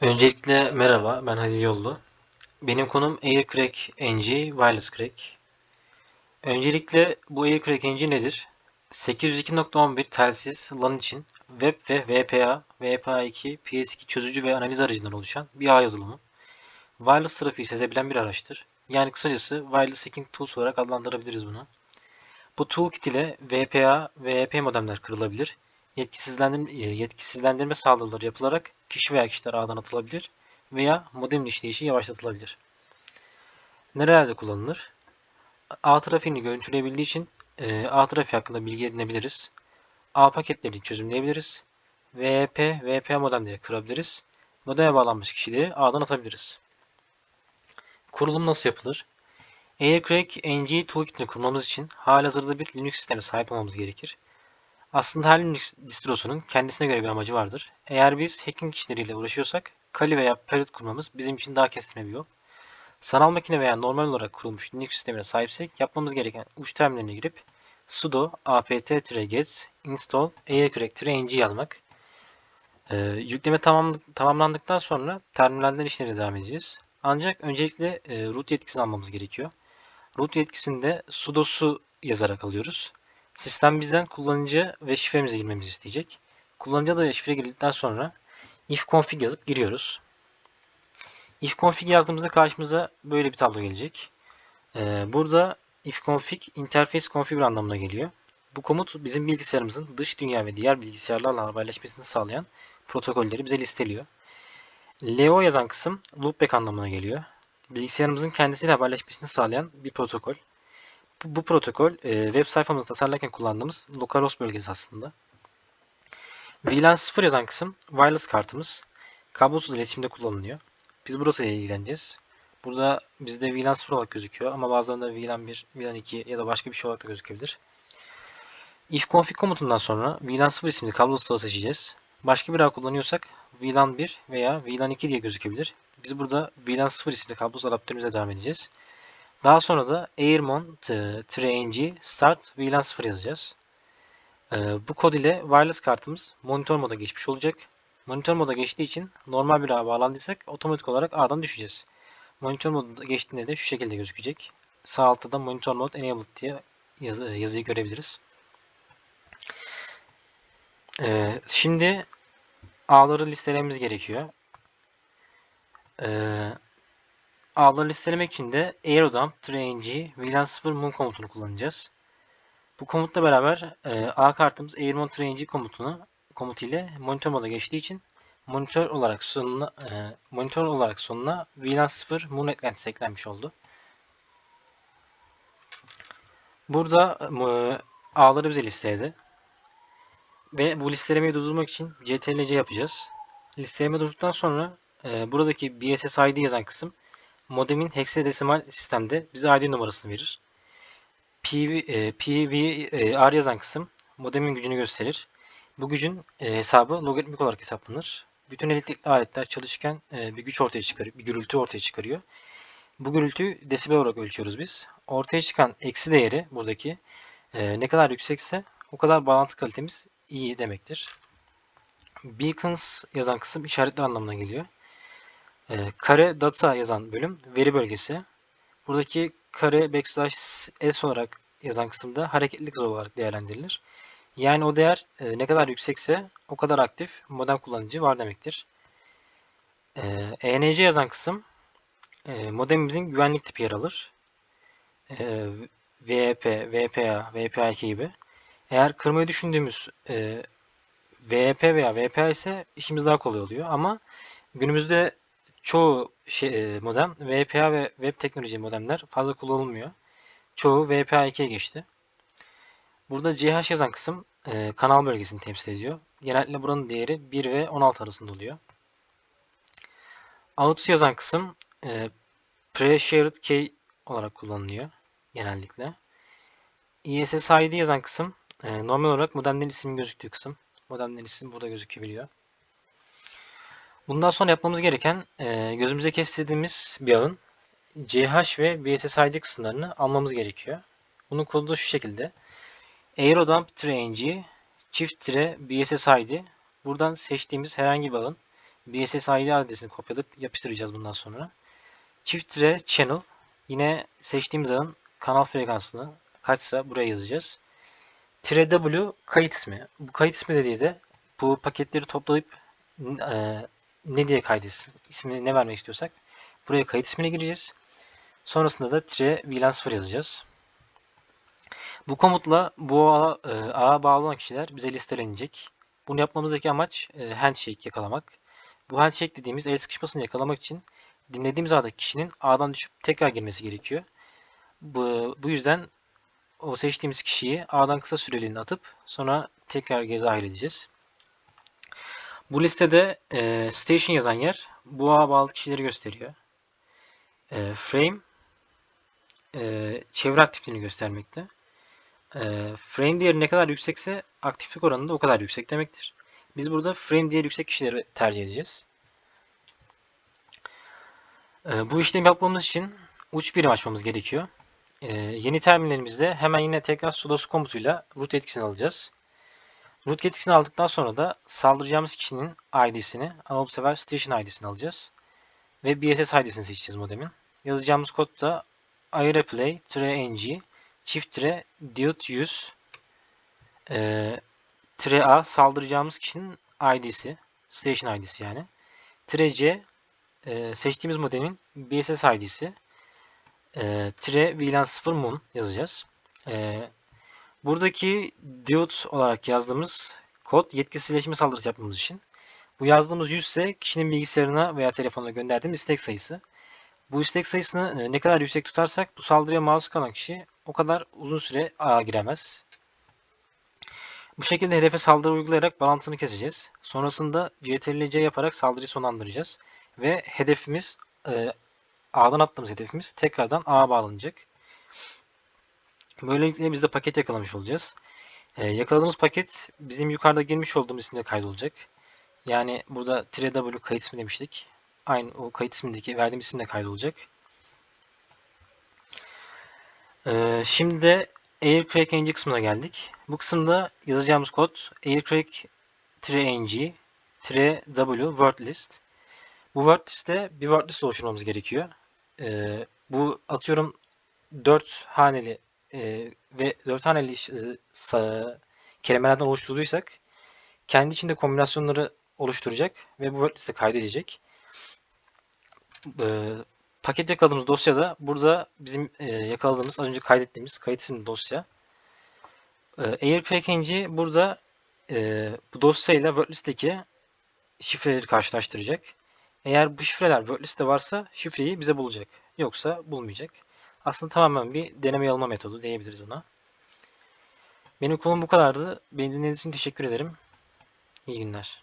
Öncelikle merhaba, ben Halil Yollu. Benim konum Aircrack NG Wireless Crack. Öncelikle bu Aircrack NG nedir? 802.11 telsiz LAN için web ve VPA, VPA2, PS2 çözücü ve analiz aracından oluşan bir ağ yazılımı. Wireless trafiği sezebilen bir araçtır. Yani kısacası Wireless Hacking Tools olarak adlandırabiliriz bunu. Bu toolkit ile VPA ve EP modemler kırılabilir yetkisizlendirme, yetkisizlendirme saldırıları yapılarak kişi veya kişiler ağdan atılabilir veya modemin işleyişi yavaşlatılabilir. Nerelerde kullanılır? ağ trafiğini görüntüleyebildiği için e, ağ trafiği hakkında bilgi edinebiliriz. ağ paketlerini çözümleyebiliriz. VP, VP modemleri kırabiliriz. Modeme bağlanmış kişileri ağdan atabiliriz. Kurulum nasıl yapılır? Aircrack NG Toolkit'ini kurmamız için halihazırda bir Linux sistemi sahip olmamız gerekir. Aslında her Linux distrosunun kendisine göre bir amacı vardır. Eğer biz hacking işleriyle uğraşıyorsak Kali veya Parrot kurmamız bizim için daha kestirme bir yol. Sanal makine veya normal olarak kurulmuş Linux sistemine sahipsek yapmamız gereken uç terminaline girip sudo apt-get install aircrack-ng yazmak. Ee, yükleme tamam, tamamlandıktan sonra terminalden işlere devam edeceğiz. Ancak öncelikle e, root yetkisini almamız gerekiyor. Root yetkisinde sudo su yazarak alıyoruz. Sistem bizden kullanıcı ve şifremizi girmemizi isteyecek. Kullanıcı da şifre girdikten sonra if config yazıp giriyoruz. If config yazdığımızda karşımıza böyle bir tablo gelecek. Ee, burada if config interface configure anlamına geliyor. Bu komut bizim bilgisayarımızın dış dünya ve diğer bilgisayarlarla haberleşmesini sağlayan protokolleri bize listeliyor. LO yazan kısım loopback anlamına geliyor. Bilgisayarımızın kendisiyle haberleşmesini sağlayan bir protokol. Bu, bu protokol e, web sayfamızı tasarlarken kullandığımız localhost bölgesi aslında. VLAN 0 yazan kısım wireless kartımız. Kablosuz iletişimde kullanılıyor. Biz burası ile ilgileneceğiz. Burada bizde VLAN 0 olarak gözüküyor ama bazılarında VLAN 1, VLAN 2 ya da başka bir şey olarak da gözükebilir. If config komutundan sonra VLAN 0 isimli kablosuz ağı seçeceğiz. Başka bir ağ kullanıyorsak VLAN 1 veya VLAN 2 diye gözükebilir. Biz burada VLAN 0 isimli kablosuz adaptörümüze devam edeceğiz. Daha sonra da airmon ng start VLAN 0 yazacağız. Ee, bu kod ile wireless kartımız monitör moda geçmiş olacak. Monitör moda geçtiği için normal bir ağa bağlandıysak otomatik olarak A'dan düşeceğiz. Monitör moda geçtiğinde de şu şekilde gözükecek. Sağ altta da monitor mode enabled diye yazı, yazıyı görebiliriz. Şimdi ağları listelememiz gerekiyor. Ağları listelemek için de aerodump tng VLAN 0 moon komutunu kullanacağız. Bu komutla beraber e, A kartımız airmon tng komutunu komut ile monitör moda geçtiği için monitör olarak sonuna e, monitör olarak sonuna VLAN 0 moon eklentisi eklenmiş oldu. Burada e, ağları bize listeledi. Ve bu listelemeyi durdurmak için ctrl yapacağız. Listeleme durduktan sonra e, buradaki BSS ID yazan kısım modemin heksadesimal sistemde bize ID numarasını verir. PV, e, PVR yazan kısım modemin gücünü gösterir. Bu gücün e, hesabı logaritmik olarak hesaplanır. Bütün elektrikli aletler çalışırken e, bir güç ortaya çıkarıyor, bir gürültü ortaya çıkarıyor. Bu gürültüyü desibel olarak ölçüyoruz biz. Ortaya çıkan eksi değeri buradaki e, ne kadar yüksekse o kadar bağlantı kalitemiz iyi demektir. Beacons yazan kısım işaretler anlamına geliyor. E, kare data yazan bölüm veri bölgesi. Buradaki kare backslash s olarak yazan kısımda hareketlilik hızı olarak değerlendirilir. Yani o değer e, ne kadar yüksekse o kadar aktif modem kullanıcı var demektir. E, ENC yazan kısım e, modemimizin güvenlik tipi yer alır. E, VP, VPA, VPA2 gibi. Eğer kırmayı düşündüğümüz e, veya VPA ise işimiz daha kolay oluyor ama günümüzde çoğu şey, e, modem VPA ve web teknoloji modemler fazla kullanılmıyor. Çoğu VPA2'ye geçti. Burada CH yazan kısım e, kanal bölgesini temsil ediyor. Genellikle buranın değeri 1 ve 16 arasında oluyor. Out yazan kısım e, pre-shared key olarak kullanılıyor genellikle. ISSID yazan kısım e, normal olarak modemlerin ismi gözüktüğü kısım. Modemlerin ismi burada gözükebiliyor. Bundan sonra yapmamız gereken e, gözümüze kestirdiğimiz bir ağın CH ve BSSID kısımlarını almamız gerekiyor. Bunun kodu da şu şekilde. Aerodump-ng çift tire BSSID buradan seçtiğimiz herhangi bir ağın BSS ID adresini kopyalayıp yapıştıracağız bundan sonra. Çift tire channel yine seçtiğimiz ağın kanal frekansını kaçsa buraya yazacağız. Tire W kayıt ismi. Bu kayıt ismi dediği de bu paketleri toplayıp e, ne diye kaydetsin, ismini ne vermek istiyorsak buraya kayıt ismini gireceğiz. Sonrasında da tire VLAN 0 yazacağız. Bu komutla bu ağa, e, ağa bağlı olan kişiler bize listelenecek. Bunu yapmamızdaki amaç e, handshake yakalamak. Bu handshake dediğimiz el sıkışmasını yakalamak için dinlediğimiz ağdaki kişinin ağdan düşüp tekrar girmesi gerekiyor. Bu, bu yüzden o seçtiğimiz kişiyi ağdan kısa süreliğine atıp sonra tekrar geri dahil edeceğiz. Bu listede e, station yazan yer bu ağa bağlı kişileri gösteriyor. E, frame e, çevre aktifliğini göstermekte. E, frame değeri ne kadar yüksekse aktiflik oranı da o kadar yüksek demektir. Biz burada frame değeri yüksek kişileri tercih edeceğiz. E, bu işlemi yapmamız için uç birim açmamız gerekiyor. E, yeni terminalimizde hemen yine tekrar sudo komutuyla root etkisini alacağız. Root etkisini aldıktan sonra da saldıracağımız kişinin ID'sini ama bu sefer station ID'sini alacağız. Ve BSS ID'sini seçeceğiz modemin. Yazacağımız kod da iReplay -ng çift tire diode use e, tire a saldıracağımız kişinin ID'si station ID'si yani. Tire c e, seçtiğimiz modemin BSS ID'si e, tire VLAN 0 mun yazacağız. E, buradaki diode olarak yazdığımız kod yetkisizleşme saldırısı yapmamız için. Bu yazdığımız 100 ise kişinin bilgisayarına veya telefonuna gönderdiğimiz istek sayısı. Bu istek sayısını e, ne kadar yüksek tutarsak bu saldırıya maruz kalan kişi o kadar uzun süre ağa giremez. Bu şekilde hedefe saldırı uygulayarak bağlantısını keseceğiz. Sonrasında CTRL-C yaparak saldırıyı sonlandıracağız. Ve hedefimiz e, ağdan attığımız hedefimiz tekrardan ağa bağlanacak. Böylelikle biz de paket yakalamış olacağız. E, yakaladığımız paket bizim yukarıda girmiş olduğumuz isimle kaydolacak. Yani burada -w kayıt ismi demiştik. Aynı o kayıt ismindeki verdiğim isimle kaydolacak. Ee, şimdi de Aircrack ng kısmına geldik. Bu kısımda yazacağımız kod aircrack-ng w word list. Bu word liste bir word list oluşturmamız gerekiyor. Ee, bu atıyorum 4 haneli e, ve 4 haneli e, kelimelerden oluşturduysak kendi içinde kombinasyonları oluşturacak ve bu word liste kaydedecek. Ee, paket yakaladığımız dosyada burada bizim e, yakaladığımız az önce kaydettiğimiz kayıt isimli dosya. E, Aircracking'i burada e, bu dosyayla WordList'teki şifreleri karşılaştıracak. Eğer bu şifreler WordList'te varsa şifreyi bize bulacak. Yoksa bulmayacak. Aslında tamamen bir deneme yanılma metodu diyebiliriz buna. Benim konum bu kadardı. Beni dinlediğiniz için teşekkür ederim. İyi günler.